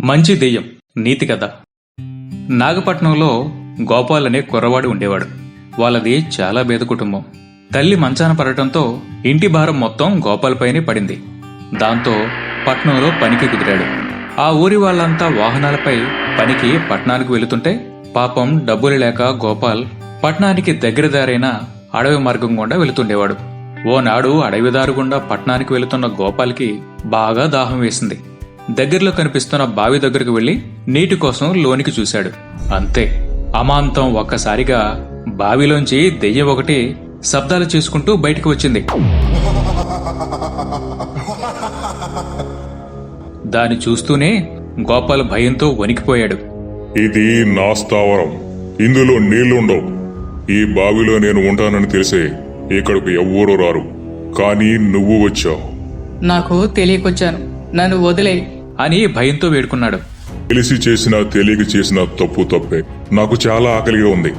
మంచి దెయ్యం నీతి కథ. నాగపట్నంలో గోపాల్ అనే కుర్రవాడు ఉండేవాడు. వాళ్ళది చాలా పేద కుటుంబం. తల్లి మంచాన పడటంతో ఇంటి భారం మొత్తం గోపాల్ పైనే పడింది. దాంతో పట్నంలో పనికి కుదిరాడు. ఆ ఊరి వాళ్ళంతా వాహనాలపై పనికి పట్నానికి వెళుతుంటే పాపం డబ్బులు లేక గోపాల్ పట్నానికి దగ్గర దారైన అడవి మార్గం గుండా వెళుతుండేవాడు. ఓనాడు అడవిదారు గుండా పట్నానికి వెళుతున్న గోపాల్కి బాగా దాహం వేసింది. దగ్గరలో కనిపిస్తున్న బావి దగ్గరకు వెళ్ళి నీటి కోసం లోనికి చూశాడు. అంతే. అమాంతం ఒక్కసారిగా బావిలోంచి దెయ్యం ఒకటి శబ్దాలు చేసుకుంటూ బయటికి వచ్చింది. దాన్ని చూస్తూనే గోపాల్ భయంతో వణికిపోయాడు. ఇది నా స్థావరం. ఇందులో నీళ్ళుండవు. ఈ బావిలో నేను ఉంటానని తెలిసే ఇక్కడకు ఎవ్వరూ రారు. కానీ నువ్వు వచ్చావు. నాకు తెలియకొచ్చాను. నన్ను వదిలే. అని భయంతో వేడుకున్నాడు. తెలిసి చేసిన తెలియక చేసిన తప్పు తప్పే. నాకు చాలా ఆకలిగా ఉంది.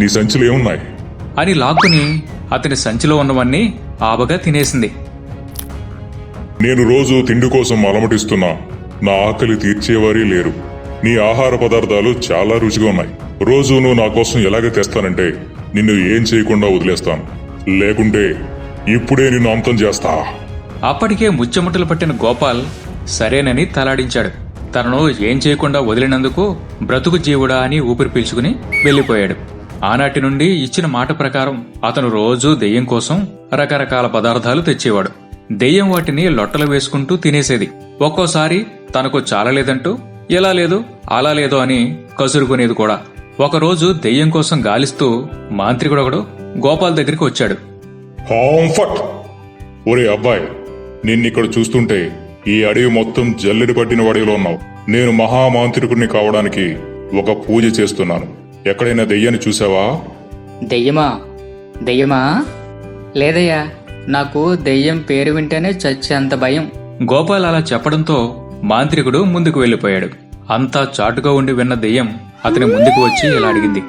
నీ సంచులు ఏమున్నాయి? అని లాక్కుని అతని సంచిలో ఉన్నవన్నీ ఆబగా తినేసింది. నేను రోజు తిండి కోసం అలమటిస్తున్నా. నా ఆకలి తీర్చేవారే లేరు. నీ ఆహార పదార్థాలు చాలా రుచిగా ఉన్నాయి. రోజు నువ్వు నా కోసం ఎలాగ తెస్తానంటే నిన్ను ఏం చేయకుండా వదిలేస్తాను. లేకుంటే ఇప్పుడే నిన్ను అంతం చేస్తా. అప్పటికే ముచ్చెముట్టలు పట్టిన గోపాల్ సరేనని తలాడించాడు. తనను ఏం చేయకుండా వదిలినందుకు బ్రతుకు జీవుడా అని ఊపిరి పీల్చుకుని వెళ్ళిపోయాడు. ఆనాటి నుండి ఇచ్చిన మాట ప్రకారం అతను రోజూ దెయ్యం కోసం రకరకాల పదార్థాలు తెచ్చేవాడు. దెయ్యం వాటిని లొట్టలు వేసుకుంటూ తినేసేది. ఒక్కోసారి తనకు చాలలేదంటూ ఎలా లేదు? అలా లేదు అని కసురుకునేది కూడా. ఒకరోజు దెయ్యం కోసం గాలిస్తూ మాంత్రికుడొకడు గోపాల్ దగ్గరికి వచ్చాడు. ఒరే అబ్బాయి నిన్నిక్కడ చూస్తుంటే ఈ అడవి మొత్తం జల్లెడి పట్టిన వాడిలో ఉన్నావు. నేను మహామాంత్రికుడిని కావడానికి ఒక పూజ చేస్తున్నాను. ఎక్కడైనా దెయ్యాన్ని చూసావా? దెయ్యమా? దెయ్యమా? లేదయ్యా నాకు దెయ్యం పేరు వింటేనే చచ్చేంత భయం. గోపాల్ అలా చెప్పడంతో మాంత్రికుడు ముందుకు వెళ్ళిపోయాడు అంతా చాటుగా ఉండి విన్న దెయ్యం అతని ముందుకు వచ్చి ఇలా అడిగింది.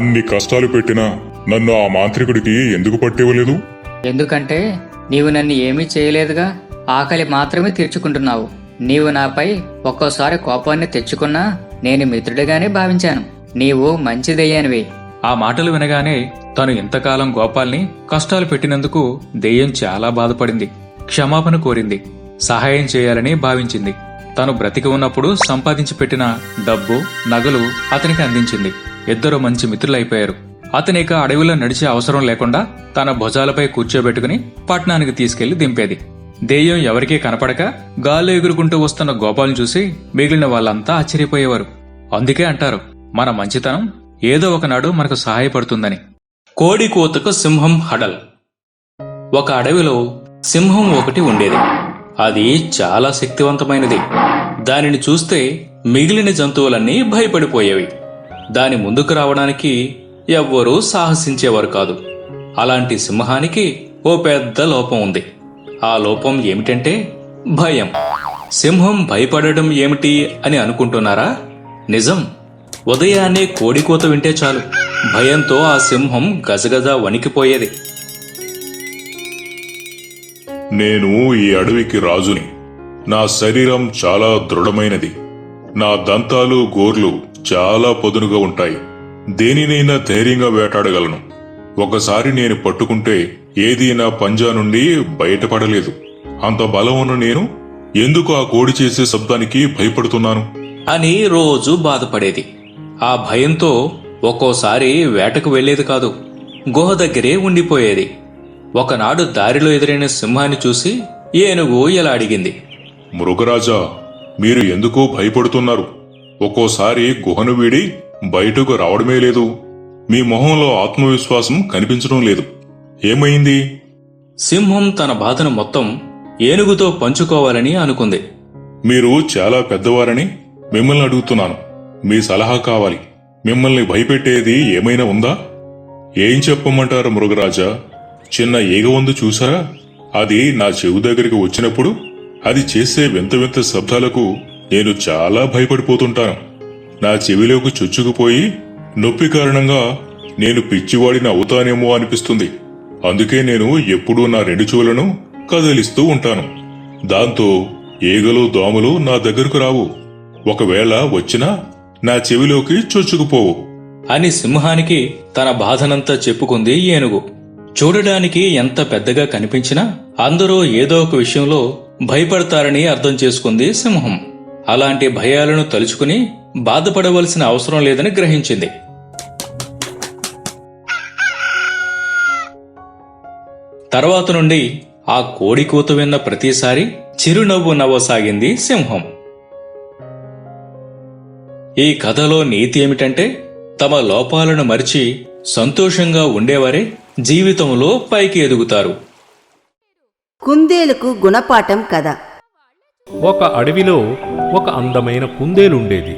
అన్ని కష్టాలు పెట్టినా నన్ను ఆ మాంత్రికుడికి ఎందుకు పట్టివ్వలేదు? ఎందుకంటే నీవు నన్ను ఏమీ చేయలేదుగా. ఆకలి మాత్రమే తీర్చుకుంటున్నావు. నీవు నాపై ఒక్కోసారి కోపాన్ని తెచ్చుకున్నా నేను మిత్రుడిగానే భావించాను. నీవు మంచిదయ్యానివి. ఆ మాటలు వినగానే తను ఇంతకాలం గోపాల్ని కష్టాలు పెట్టినందుకు దెయ్యం చాలా బాధపడింది క్షమాపణ కోరింది సహాయం చేయాలని భావించింది. తను బ్రతికి ఉన్నప్పుడు సంపాదించి పెట్టిన డబ్బు నగలు అతనికి అందించింది. ఇద్దరు మంచి మిత్రులైపోయారు. అతనిక అడవిలో నడిచే అవసరం లేకుండా తన భుజాలపై కూర్చోబెట్టుకుని పట్నానికి తీసుకెళ్ళి దింపేది. దెయ్యం ఎవరికీ కనపడక గాల్లో ఎగురుకుంటూ వస్తున్న గోపాల్ని చూసి మిగిలిన వాళ్ళంతా ఆశ్చర్యపోయేవారు. అందుకే అంటారు మన మంచితనం ఏదో ఒకనాడు మనకు సహాయపడుతుందని. కోడి కోతకు సింహం హడల్. ఒక అడవిలో సింహం ఒకటి ఉండేది. అది చాలా శక్తివంతమైనది. దానిని చూస్తే మిగిలిన జంతువులన్నీ భయపడిపోయేవి. దాని ముందుకు రావడానికి ఎవ్వరూ సాహసించేవారు కాదు. అలాంటి సింహానికి ఓ పెద్ద లోపం ఉంది. ఆ లోపం ఏమిటంటే భయం. సింహం భయపడడం ఏమిటి అని అనుకుంటున్నారా? నిజం. ఉదయాన్నే కోడికోత వింటే చాలు. భయంతో ఆ సింహం గజగజ వణికిపోయేది. నేను ఈ అడవికి రాజుని. నా శరీరం చాలా దృఢమైనది. నా దంతాలు గోర్లు చాలా పదునుగా ఉంటాయి. దేనినైనా ధైర్యంగా వేటాడగలను. ఒకసారి నేను పట్టుకుంటే ఏదీ నా పంజా నుండి బయటపడలేదు. అంత బలం ఉన్న నేను ఎందుకు ఆ కోడి చేసే శబ్దానికి భయపడుతున్నాను? అని రోజు బాధపడేది. ఆ భయంతో ఒక్కోసారి వేటకు వెళ్ళేది కాదు గుహ దగ్గరే ఉండిపోయేది. ఒకనాడు దారిలో ఎదురైన సింహాన్ని చూసి ఏనుగు ఇలా అడిగింది మృగరాజా మీరు ఎందుకు భయపడుతున్నారు? ఒక్కోసారి గుహను వీడి బయటకు రావడమే లేదు. మీ మొహంలో ఆత్మవిశ్వాసం కనిపించడం లేదు. ఏమైంది? సింహం తన బాధను మొత్తం ఏనుగుతో పంచుకోవాలని అనుకుంది. మీరు చాలా పెద్దవారని మిమ్మల్ని అడుగుతున్నాను. మీ సలహా కావాలి. మిమ్మల్ని భయపెట్టేది ఏమైనా ఉందా? ఏం చెప్పమంటారు మృగరాజా? చిన్న ఈగ వందు చూసారా? అది నా చెవు దగ్గరికి వచ్చినప్పుడు అది చేసే వింత వింత శబ్దాలకు నేను చాలా భయపడిపోతుంటాను. నా చెవిలోకి చొచ్చుకుపోయి నొప్పి కారణంగా నేను పిచ్చివాడిని అవుతానేమో అనిపిస్తుంది. అందుకే నేను ఎప్పుడూ నా రెండు చెవులను కదిలిస్తూ ఉంటాను. దాంతో ఈగలు దోమలు నా దగ్గరకు రావు. ఒకవేళ వచ్చినా నా చెవిలోకి చొచ్చుకుపోవు. అని సింహానికి తన బాధనంతా చెప్పుకుంది ఏనుగు. చూడడానికి ఎంత పెద్దగా కనిపించినా అందరూ ఏదో ఒక విషయంలో భయపడతారని అర్థం చేసుకుంది సింహం. అలాంటి భయాలను తలుచుకుని బాధపడవలసిన అవసరం లేదని గ్రహించింది. తర్వాత నుండి ఆ కోడి కూత విన్న ప్రతిసారి చిరునవ్వు నవ్వసాగింది సింహం. ఈ కథలో నీతి ఏమిటంటే తమ లోపాలను మరిచి సంతోషంగా ఉండేవారే జీవితంలో పైకి ఎదుగుతారు. కుందేలుకు గుణపాఠం కథ. ఒక అడవిలో ఒక అందమైన కుందేలుండేది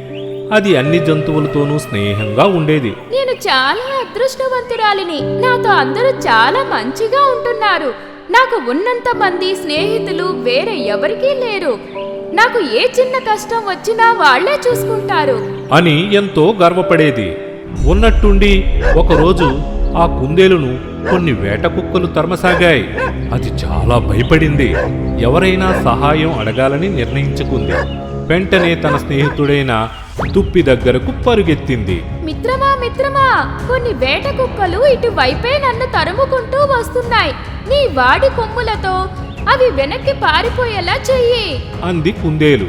అది అన్ని జంతువులతోనూ స్నేహంగా ఉండేది. నేను చాలా అదృష్టవంతురాలిని. నాతో అందరూ చాలా మంచిగా ఉంటున్నారు. నాకు ఉన్నంత మంది స్నేహితులు వేరే ఎవరికీ లేరు. నాకు ఏ చిన్న కష్టం వచ్చినా వాళ్ళే చూసుకుంటారు. అని ఎంతో గర్వపడేది. ఉన్నట్టుండి ఒకరోజు ఆ కుందేలును కొన్ని వేట కుక్కలు తరమసాగాయి. అది చాలా భయపడింది. ఎవరైనా సహాయం అడగాలని నిర్ణయించుకుంది. వెంటనే తన స్నేహితుడైన తుప్పి దగ్గరకు పరుగెత్తింది. మిత్రమా మిత్రమా కొన్ని వేట కుక్కలు ఇటువైపే నన్ను తరుముకుంటూ వస్తున్నాయి. నీ వాడి కొమ్ములతో అవి వెనక్కి పారిపోయేలా చెయ్యి. అంది కుందేలు.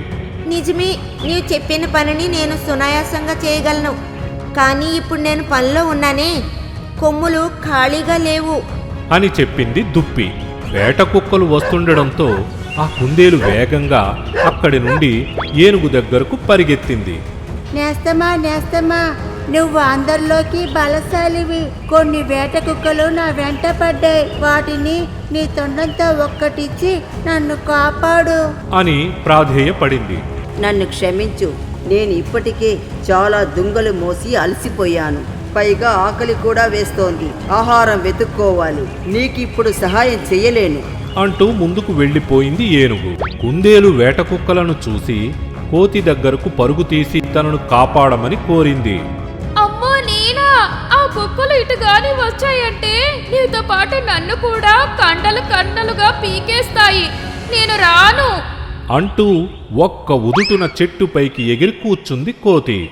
నిజమే నీవు చెప్పిన పనిని నేను సునాయాసంగా చేయగలను. కానీ ఇప్పుడు నేను పనిలో ఉన్నానే. కొమ్ములు ఖాళీగా లేవు. అని చెప్పింది దుప్పి. వేట కుక్కలు వస్తుండడంతో ఆ కుందేలు వేగంగా అక్కడి నుండి ఏనుగు దగ్గరకు పరిగెత్తింది. నేస్తమా నేస్తమా నువ్వు అందరిలోకి బలశాలివి. కొన్ని వేట కుక్కలు నా వెంట పడ్డాయి. వాటిని నీ తొండంతో ఒక్కటిచ్చి నన్ను కాపాడు. అని ప్రాధేయపడింది. నన్ను క్షమించు. నేను ఇప్పటికే చాలా దుంగలు మోసి అలసిపోయాను. పైగా ఆకలి కూడా వేస్తోంది. ఆహారం వెతుక్కోవాలి. నీకిప్పుడు సహాయం చెయ్యలేను. అంటూ ముందుకు వెళ్ళిపోయింది ఏనుగు. కుందేలు వేట కుక్కలను చూసి కోతి దగ్గరకు పరుగు తీసి తనను కాపాడమని కోరింది. అమ్మో నేనా ఆ కుక్కలు ఇటు గాని వచ్చాయంటే నీతో పాటు నన్ను కూడా కండలు కండలుగా పీకేస్తాయి. నేను రాను. అంటూ ఒక్క ఉదుటున చెట్టుపైకి ఎగిరి కూర్చుంది కోతి.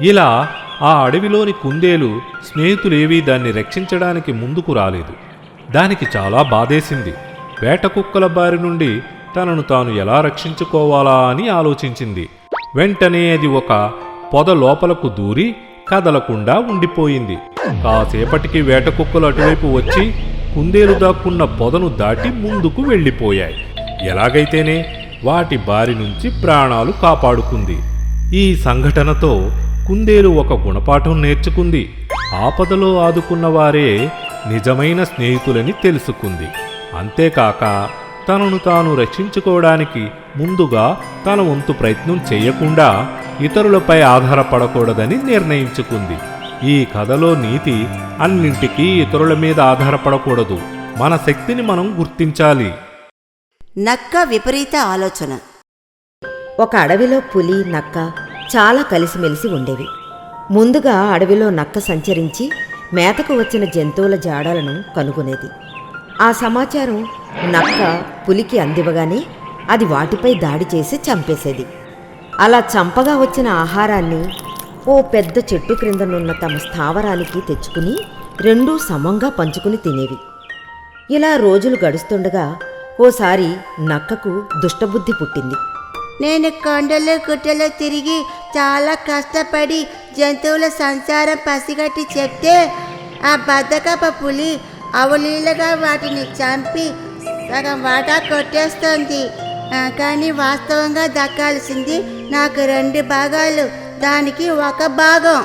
ఇలా ఆ అడవిలోని కుందేలు స్నేహితులేవీ దాన్ని రక్షించడానికి ముందుకు రాలేదు. దానికి చాలా బాధేసింది. వేట కుక్కల బారి నుండి తనను తాను ఎలా రక్షించుకోవాలా అని ఆలోచించింది. వెంటనే అది ఒక పొద లోపలకు దూరి కదలకుండా ఉండిపోయింది. కాసేపటికి వేట కుక్కలు అటువైపు వచ్చి కుందేలు దాక్కున్న పొదను దాటి ముందుకు వెళ్ళిపోయాయి. ఎలాగైతేనే వాటి బారి నుంచి ప్రాణాలు కాపాడుకుంది. ఈ సంఘటనతో కుందేలు ఒక గుణపాఠం నేర్చుకుంది. ఆపదలో ఆదుకున్న వారే నిజమైన స్నేహితులని తెలుసుకుంది. అంతేకాక తనను తాను రక్షించుకోవడానికి ముందుగా తన వంతు ప్రయత్నం చేయకుండా ఇతరులపై ఆధారపడకూడదని నిర్ణయించుకుంది. ఈ కథలో నీతి అన్నింటికీ ఇతరుల మీద ఆధారపడకూడదు. మన శక్తిని మనం గుర్తించాలి. నక్క విపరీత ఆలోచన. ఒక అడవిలో పులి నక్క చాలా కలిసిమెలిసి ఉండేవి. ముందుగా అడవిలో నక్క సంచరించి మేతకు వచ్చిన జంతువుల జాడలను కనుగొనేది. ఆ సమాచారం నక్క పులికి అందివ్వగానే అది వాటిపై దాడి చేసి చంపేసేది. అలా చంపగా వచ్చిన ఆహారాన్ని ఓ పెద్ద చెట్టు క్రిందనున్న తమ స్థావరానికి తెచ్చుకుని రెండూ సమంగా పంచుకుని తినేవి. ఇలా రోజులు గడుస్తుండగా ఓసారి నక్కకు దుష్టబుద్ధి పుట్టింది. నేను కొండలు గుట్టలు తిరిగి చాలా కష్టపడి జంతువుల సంసారం పసిగట్టి చెప్తే ఆ బద్దకప పులి అవలీలగా వాటిని చంపి సగం వాటా కొట్టేస్తోంది. కానీ వాస్తవంగా దక్కాల్సింది నాకు రెండు భాగాలు. దానికి ఒక భాగం.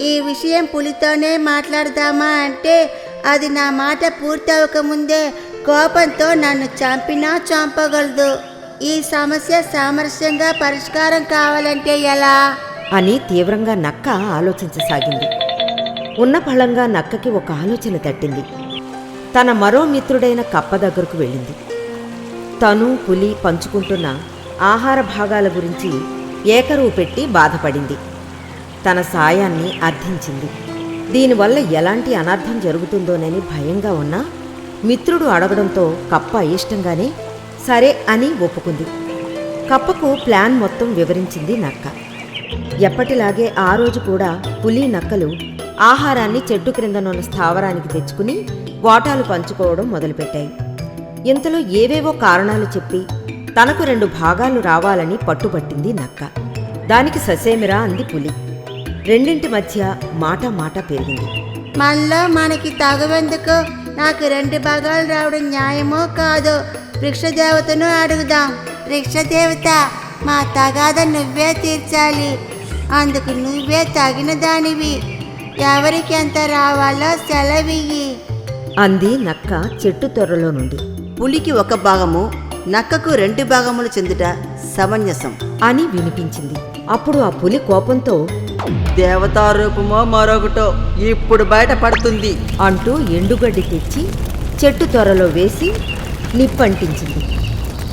ఈ విషయం పులితోనే మాట్లాడదామా అంటే అది నా మాట పూర్తవకముందే కోపంతో నన్ను చంపినా చంపగలదు. ఈ సమస్య సామరస్యంగా పరిష్కారం కావాలంటే ఎలా? అని తీవ్రంగా నక్క ఆలోచించసాగింది. ఉన్న ఫలంగా నక్కకి ఒక ఆలోచన తట్టింది. తన మరో మిత్రుడైన కప్ప దగ్గరకు వెళ్ళింది. తను పులి పంచుకుంటున్న ఆహార భాగాల గురించి ఏకరువు పెట్టి బాధపడింది. తన సాయాన్ని అర్థించింది. దీనివల్ల ఎలాంటి అనర్థం జరుగుతుందోనని భయంగా ఉన్నా మిత్రుడు అడగడంతో కప్ప ఇష్టంగానే సరే అని ఒప్పుకుంది. కప్పకు ప్లాన్ మొత్తం వివరించింది నక్క. ఎప్పటిలాగే ఆ రోజు కూడా పులి నక్కలు ఆహారాన్ని చెట్టు క్రిందనున్న స్థావరానికి తెచ్చుకుని వాటాలు పంచుకోవడం మొదలుపెట్టాయి. ఇంతలో ఏవేవో కారణాలు చెప్పి తనకు రెండు భాగాలు రావాలని పట్టుబట్టింది నక్క. దానికి ససేమిరా అంది పులి. రెండింటి మధ్య మాట మాట పెరిగింది. మళ్ళా మనకి తగవెందుకు? నాకు రెండు భాగాలు రావడం న్యాయమో కాదో? వృక్షదేవతను అడుగుదాం. వృక్షదేవత మా తగాద నువ్వే తీర్చాలి. అందుకు నువ్వే తగిన దానివి. ఎవరికి ఎంత రావాలో సెలవియ్యి. అంది నక్క చెట్టు తొర్రలో నుండి. పులికి ఒక భాగము నక్కకు రెండు భాగములు చెందుట సమంజసం. అని వినిపించింది. అప్పుడు ఆ పులి కోపంతో దేవతా రూపమో మరొకటో ఇప్పుడు బయటపడుతుంది అంటూ ఎండుగడ్డి తెచ్చి చెట్టు త్వరలో వేసి నిప్పంటించింది.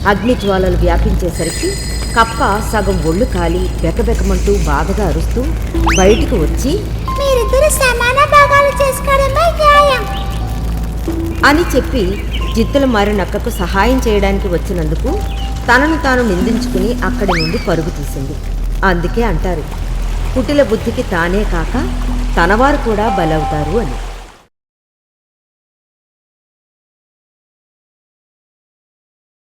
అగ్నిజ్వాలలు వ్యాపించేసరికి కప్ప సగం ఒళ్ళు కాలి బెకబెకమంటూ బాధగా అరుస్తూ బయటికి వచ్చి మీరిద్దరు సమాన భాగాలు అని చెప్పి జిత్తుల మారి నక్కకు సహాయం చేయడానికి వచ్చినందుకు తనను తాను నిందించుకుని అక్కడి నుండి పరుగు తీసింది. అందుకే అంటారు కుటిల బుద్ధికి తానే కాక తనవారు కూడా బలవుతారు అని.